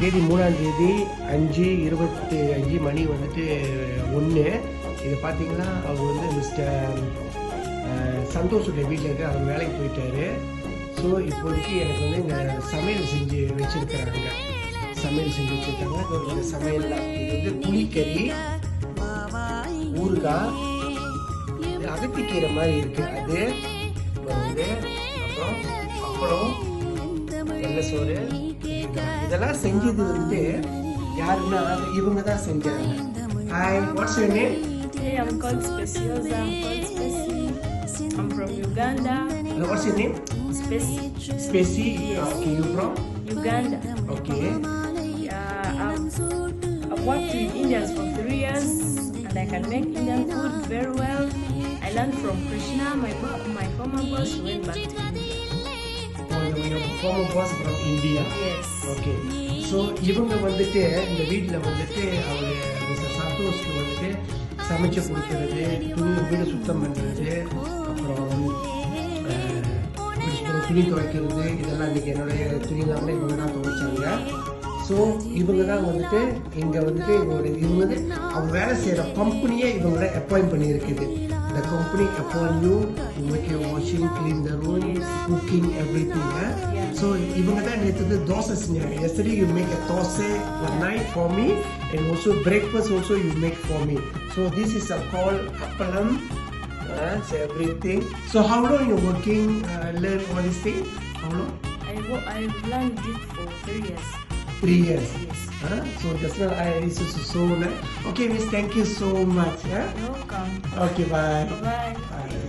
மூணாம் தேதி அஞ்சு இருபத்தி அஞ்சு மணி வந்துட்டு ஒன்று இது பார்த்தீங்கன்னா அவர் வந்து மிஸ்டர் சந்தோஷுடைய வீட்டில் இருக்க. அவர் வேலைக்கு போயிட்டாரு. ஸோ இப்போதைக்கு எனக்கு வந்து இங்கே சமையல் செஞ்சு வச்சுருக்கிறாங்க. சமையல் செஞ்சு வச்சுருக்காங்க. இது வந்து சமையல் இது வந்து புளிக்கறி ஊறுகாய் இது அகத்திக்கீரை மாதிரி இருக்கு. அது அப்புறம் வந்து அப்புறம் அப்பளம் வெள்ளை சோறு இதெல்லாம் செஞ்சது வந்து யாருன்னா இவங்க தான் செஞ்சாங்க hi what's your name Hey, I'm called Speciosa. I'm called Speci. I'm from Uganda. What's your name Speci. Speci okay you from Uganda. Okay Yeah, I've, I've worked with Indians for three years and I can make Indian food very well. I learned from Krishna, my, bo- my former boss, who went back to India. Former boss from India. Okay so இவங்க வந்துட்டு இந்த வீட்டில் வந்துட்டு அவர் mister சந்தோஷ்க்கு வந்துட்டு சமைச்சு கொடுக்கறது துணி வீடு சுத்தம் பண்ணுறது அப்புறம் துணி துவைக்கிறது இதெல்லாம் இன்றைக்கி என்னுடைய துணி எல்லாமே இவங்க தான் துவைச்சாங்க. ஸோ இவங்க தான் வந்துட்டு இங்கே வந்துட்டு இவங்க இவங்க வந்து அவங்க வேலை செய்கிற கம்பெனியே இவங்கள அப்பாயிண்ட் பண்ணியிருக்குது. இந்த கம்பெனி அப்பாயிண்ட் யூ உங்களுக்கு Washing clean the room cooking everything so இவங்க தான் நேற்று வந்து தோசை செஞ்சாங்க yesterday you make a dosa one night for me and also breakfast also you make for me so this is a call appalam uh, everything. So how long you working, uh, learn all these things? How long? I wo- I've learned it for three years. Three years. Yes. Huh? So that's why I this is so nice. Okay, miss, thank you so much. Huh? You're welcome. Okay, bye. Bye. bye.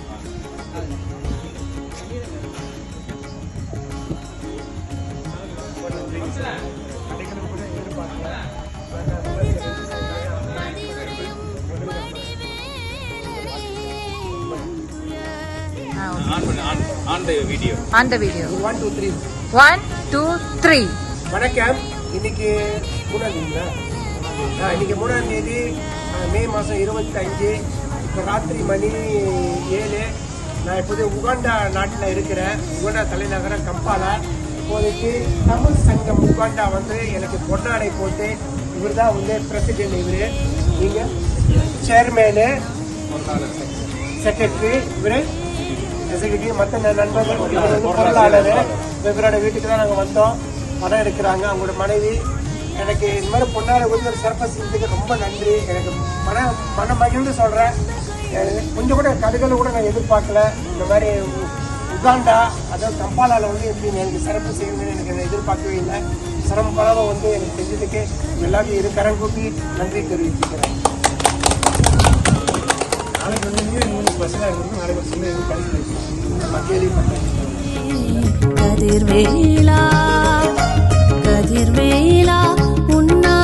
On the video on the video. One, two, three. One, two, three. வணக்கம். இன்னைக்கு மூணாம் தேதிங்களா இன்னைக்கு மூணாம் தேதி மே மாதம் இருபத்தஞ்சு. இப்போ ராத்திரி மணி ஏழு. நான் இப்போது உகாண்டா நாட்டில் இருக்கிறேன். உகாண்டா தலைநகரம் கம்பாலா. இப்போதைக்கு தமிழ் சங்கம் உகாண்டா வந்து எனக்கு பொன்னாடை போட்டு இவர் தான் வந்து பிரசிடென்ட் இவர். நீங்கள் சேர்மேனு செக்ரட்டரி இவர் எக்ஸிக்யூட்டிவ் மற்ற நண்பர்கள் பொருளாளர் இவரோட வீட்டுக்கு தான் நாங்கள் வந்தோம். படம் எடுக்கிறாங்க. அவங்களோட மனைவி எனக்கு இந்த மாதிரி பொன்னாட ஒரு சிறப்பாக செஞ்சதுக்கு ரொம்ப நன்றி. எனக்கு மன மன மகிழ்ந்து சொல்கிறேன் கொஞ்சம் கூட கடுகளை கூட நான் எதிர்பார்க்கல. இந்த மாதிரி உகாண்டா அதாவது கம்பாலாவில் வந்து எப்படி எனக்கு சிறப்பு செய்யணும்னு எனக்கு நான் எதிர்பார்க்கவே இல்லை. சிரமப்படாமல் வந்து எனக்கு செஞ்சதுக்கு எல்லாத்தையும் இரு கரம் கூப்பி நன்றி தெரிவிச்சுக்கிறேன். நாளைக்கு வந்து இன்னும் ஸ்பெஷலாக இருந்து நாளைக்கு ஒரு சின்ன கதிர்வேலா கதிர்வேலா உன்னா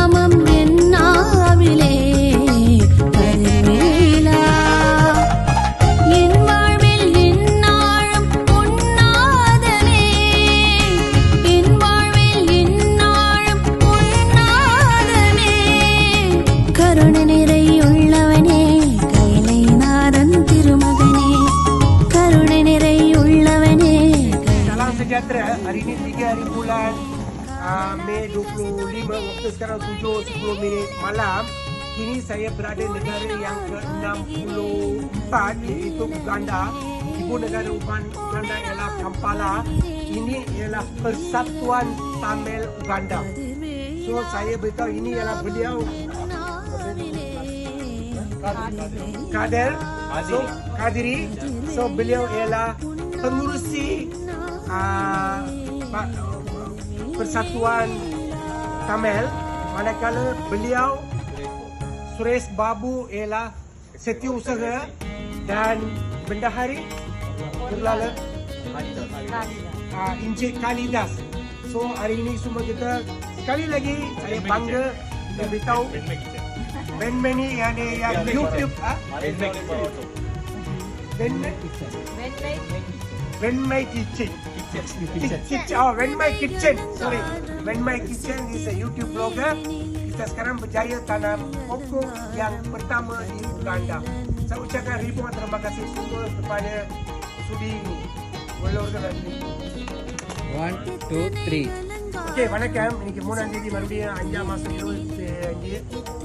berada negara yang ke-64 iaitu Uganda. Ibu negara Ugan- Uganda ialah Kampala. Ini ialah Persatuan Tamil Uganda. So saya beritahu ini ialah beliau Kader so, Kadiri so beliau ialah pengurusi uh, Persatuan Tamil manakala beliau Suresh Babu ialah setiausaha dan bendahari Terlala uh, Encik Kalidas so hari ini semua kita sekali lagi saya bangga dan beritahu Benmeni yang ada yang YouTube ah Benmei Benmei Kitchen Kitchen oh Benmei Kitchen sorry Benmei Kitchen is a YouTube blogger kita sekarang berjaya tanam pokok yang pertama di Uganda. Saya ucapkan ribuan terima kasih sungguh kepada sudi ini. உள்ளவர்கள் one two three okay வணக்கம் இன்னைக்கு மூணாம் தேதி மறுபடியும் அஞ்சாம் மாசம் இருபத்தி அஞ்சு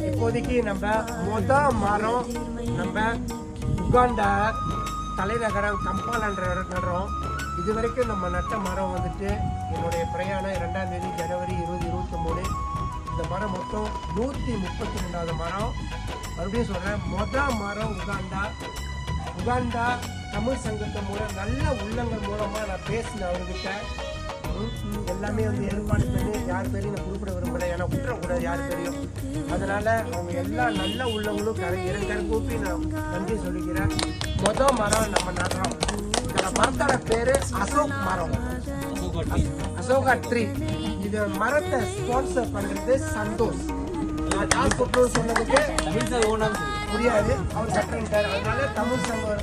இப்போதைக்கு நம்ம மொத மரம் நம்ம உகாண்டா தலைநகரம் கம்பாலன்ற நடுறோம் இது வரைக்கும் நம்ம நட்ட மரம் வந்துட்டு. என்னுடைய பிரயாணம் இரண்டாம் தேதி ஜனவரி இருபது இருபத்தி மூணு இந்த மரம் மொத்தம் நூற்றி முப்பத்தி ரெண்டாவது மரம். மறுபடியும் சொல்கிறேன் மொத மரம் உகாண்டா. உகாண்டா தமிழ் சங்கத்தின் மூலம் நல்ல உள்ளங்கள் மூலமாக நான் பேசினேன் அவர்கிட்ட. எல்லாமே வந்து ஏற்பாடு பண்ணி யார் பேரையும் நான் குறிப்பிட விரும்பலை. ஏன்னா விட்டுறக்கூடாது யார் பேரையும். அதனால் அவங்க எல்லா நல்ல உள்ளவங்களும் கரை இரண்டு கூப்பி நான் நன்றி சொல்லிக்கிறேன். மொதல் மரம் நம்ம நடுறோம் அந்த மரத்தோட பேர் அசோக் மரம். அசோகா ட்ரீ. இது மரத்தை ஸ்பான்சர் பண்றது சந்தோஷ். நான் யார் கூப்பிட்டு சொன்னதுக்கு புரியாது. அவர் கட்டுறாரு அதனால தமிழ் சங்கம்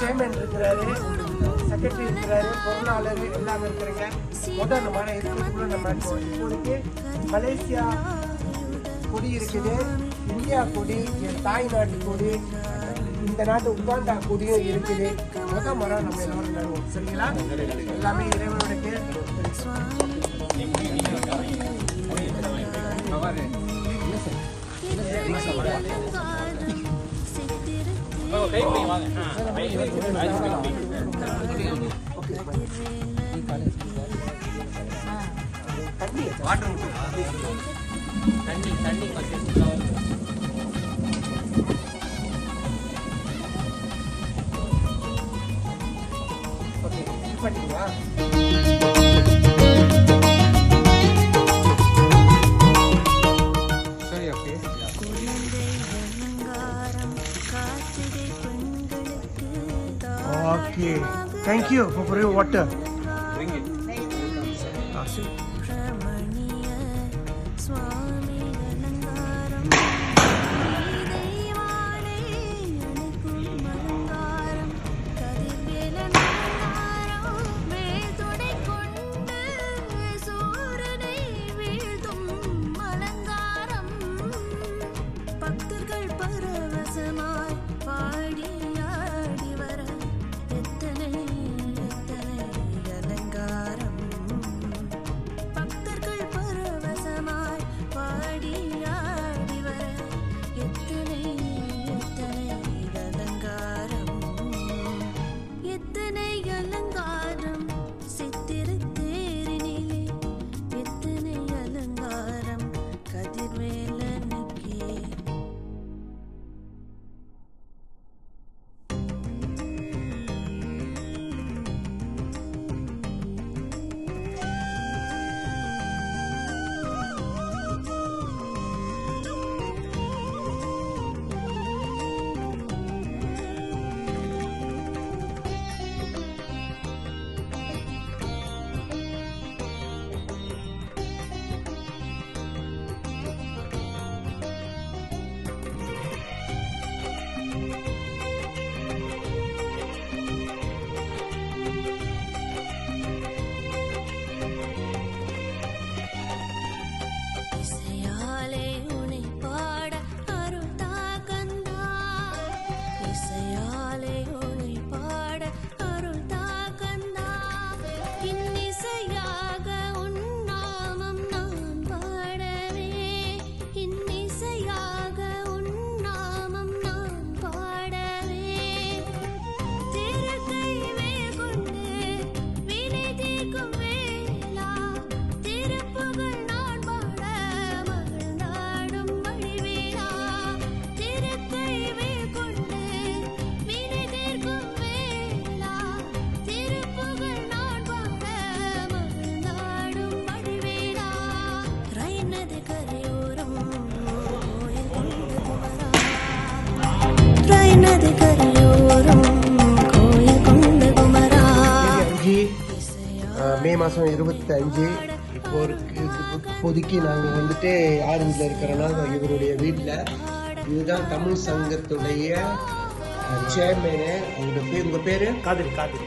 சேர்மன் இருக்கிறாரு செக்ரட்டரி இருக்கிறாரு பொருளாளர் எல்லாமே இருக்கிறாங்க. முதல் அந்த மரம் இருக்கிறதுக்குள்ள நம்ம இப்போதைக்கு மலேசியா கொடி இருக்குது. இந்தியா கொடி என் கொடி இந்த நாட்டு உகாண்டா கொடியும் இருக்குது. முத மரம் நம்ம எல்லாரும் நடுவோம் சரிங்களா? எல்லாமே பிடிங்க தண்ணி தண்ணி தண்ணி. சரி okay okay thank you for water அஞ்சு இப்போ இப்போதைக்கு நாங்கள் வந்துட்டு யார் வீட்டில் இருக்கிறோன்னா இவருடைய வீட்டில் இதுதான் தமிழ் சங்கத்துடைய சேர்மேனு உங்களோட பேர் உங்கள் பேர்? காதிரி காதிரி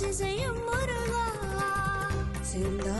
ஆட்சி செய்யும் முருகா. செந்தாமரை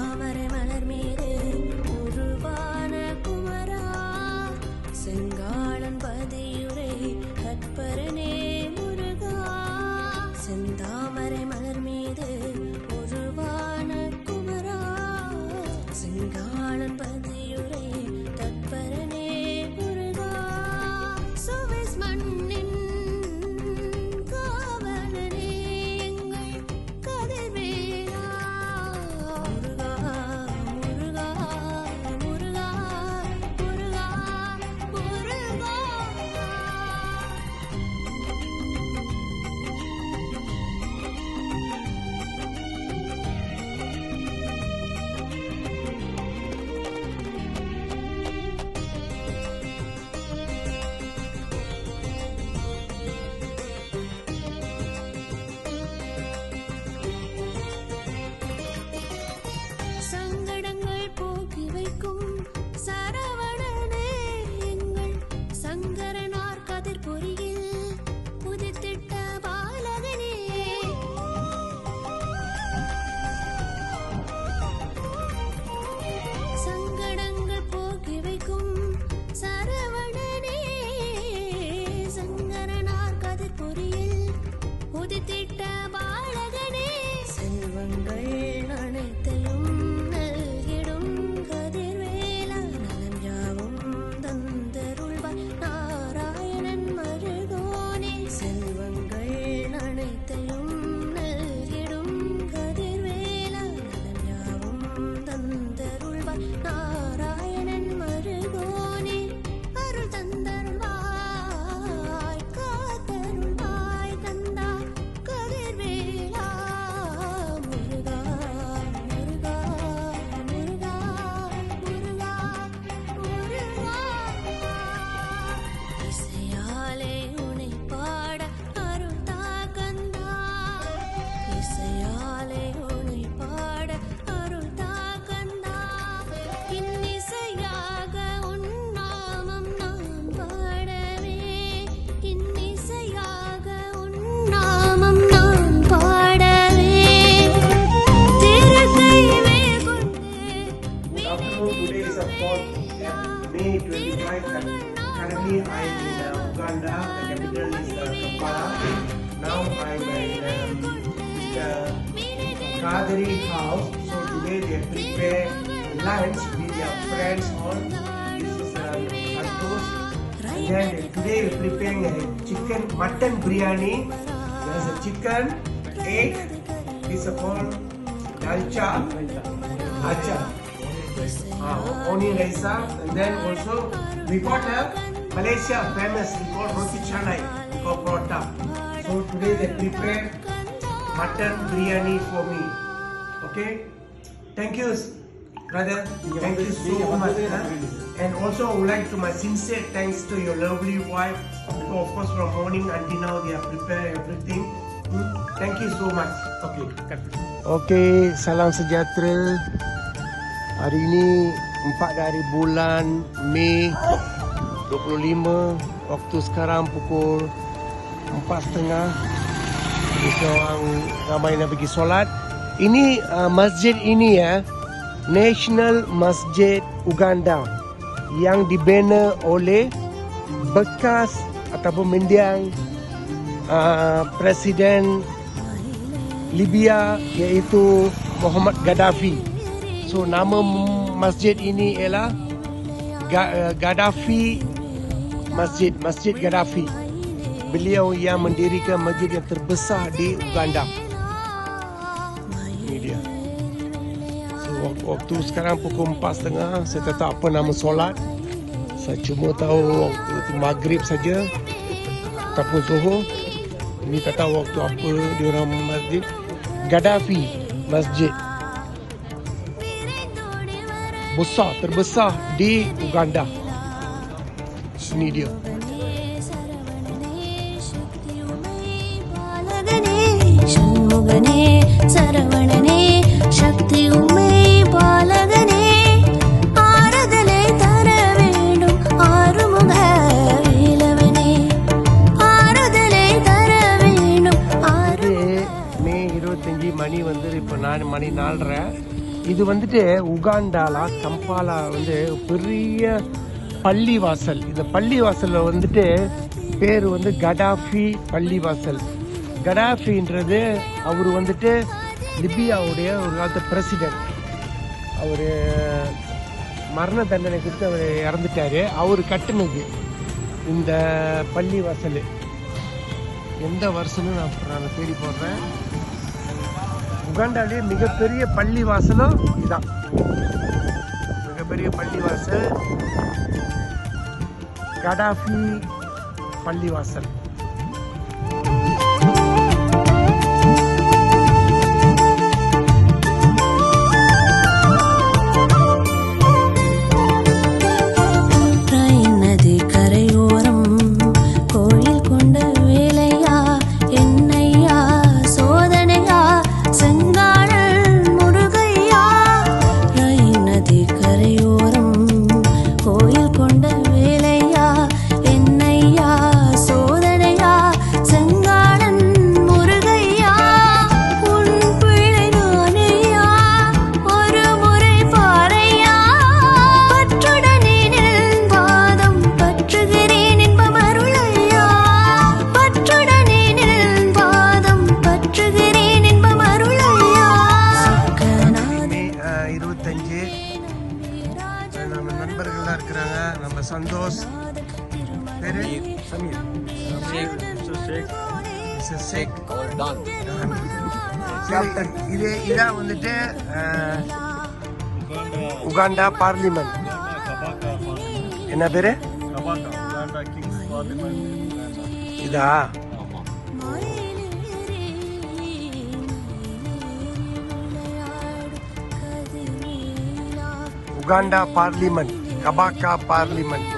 I am in uh, Uganda. The capital is uh, Kampala. Now I am in um, Mr. Kadri house. So today they prepare lunch with their friends. All this is um, Santosh. And then today we preparing a chicken mutton biryani. There's a chicken, egg. This is called dalcha. Acha. uh, onion raisa and then also we got a Malaysia famous we call roti canai we call prota so today they prepare mutton biryani for me. Okay? Thank you brother. Thank you so much and also I would like to my sincere thanks to your lovely wife. So of course from morning until now they have prepared everything. Hmm? thank you so much. Okay. Okay, salam sejahtera. Hari ini 4 dari bulan Mei 25 Waktu sekarang pukul 4.30 Jadi orang ramai nak pergi solat Ini uh, masjid ini ya National Masjid Uganda Yang dibina oleh bekas ataupun mendiang uh, Presiden Libya iaitu Muhammad Gaddafi. So nama masjid ini ialah uh, Gaddafi Masjid, Masjid Gaddafi. Beliau yang mendirikan masjid yang terbesar di Uganda. Ini dia. So wak- waktu sekarang pukul 4.30 saya tak tahu apa nama solat. Saya cuma tahu waktu maghrib saja ataupun zuhur. Ini tak tahu waktu apa di orang masjid. Gaddafi Masjid. Besar, terbesar di Uganda. Dia. சண்முகனே சரவணனே சக்தி உமை பாலகனே ஆறுதலை தர வேண்டும் ஆறுமுக வேலவனே ஆறுதலை தர வேண்டும் ஆறு Mei 25 மணி நாலரை இது வந்துட்டு உகாண்டாலா கம்பாலா வந்து பெரிய பள்ளிவாசல். இந்த பள்ளிவாசலில் வந்துட்டு பேர் வந்து கடாஃபி பள்ளிவாசல். கடாஃபின்றது அவர் வந்துட்டு லிபியாவுடைய ஒரு காலத்து பிரசிடென்ட். அவர் மரண தண்டனை கொடுத்து அவர் இறந்துட்டாரு. அவர் கட்டுனது இந்த பள்ளிவாசல். எந்த வருஷம்னு நான் நான் தேடி போடுறேன். உகாண்டாலே மிகப்பெரிய பள்ளிவாசலும் இதான். மிகப்பெரிய பள்ளிவாசல். வாசல் गाडाफी पल्लीवासल பார்லிமெண்ட் என்ன பேரு? இதா? Uganda parliament Kabaka parliament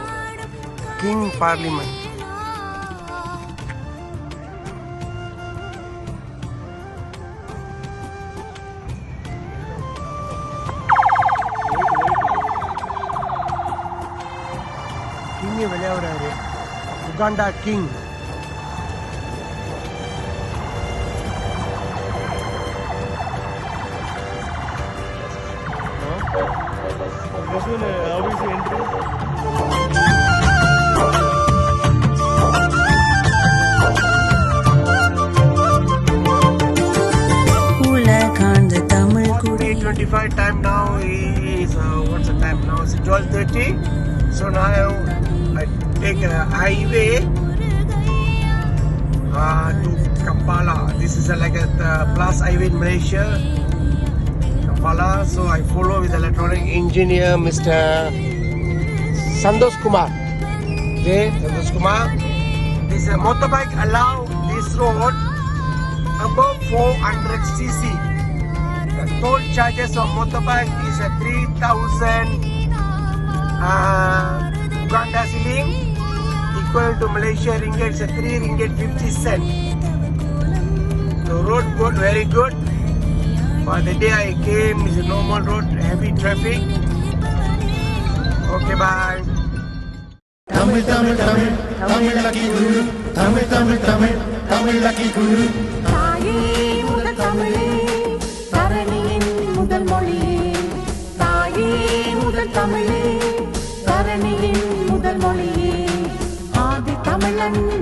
king parliament Uganda king. This one, the? Twenty-five time now is uh, what's the time now? It's twelve thirty. So now Take a highway uh, to Kampala. This is a, like a plus highway in Malaysia. Kampala. So I follow with electronic engineer Mr. Sandosh Kumar. Okay, Sandosh Kumar. This motorbike allow this road above 400 cc. The toll charges of motorbike is a 3000 uh, Uganda shilling equal to Malaysia ringgit, 3 ringgit 50 cent. The road good, very good. For the day I came, is a normal road, heavy traffic. Okay, bye. Tamil, Tamil, Tamil, Tamil Lucky Guru, Tamil, Tamil, Tamil, Tamil Lucky Guru.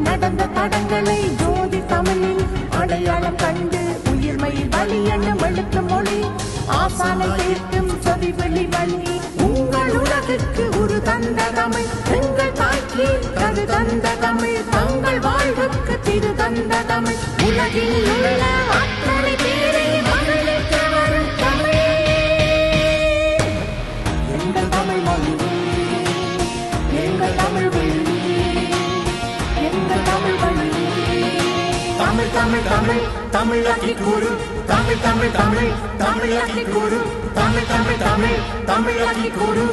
நடந்த தடங்களை ஜோதி தமிழில் அடையாளம் கண்டு உயிர்மையில் வழி எண்ணம் எழுத்த மொழி. ஆசான கேட்கும் சொதி வெளி வழி உங்கள் உலகுக்கு ஒரு தந்த தமிழ் எங்கள் தாய்க்கு கரு தந்த தமிழ் தங்கள் வாழ்வுக்கு திரு தந்த தமிழ் உலகில் உள்ள அத்தனை Tamil Tamil Tamil Tamil lucky guru Tamil Tamil Tamil Tamil lucky guru Tamil Tamil Tamil Tamil lucky guru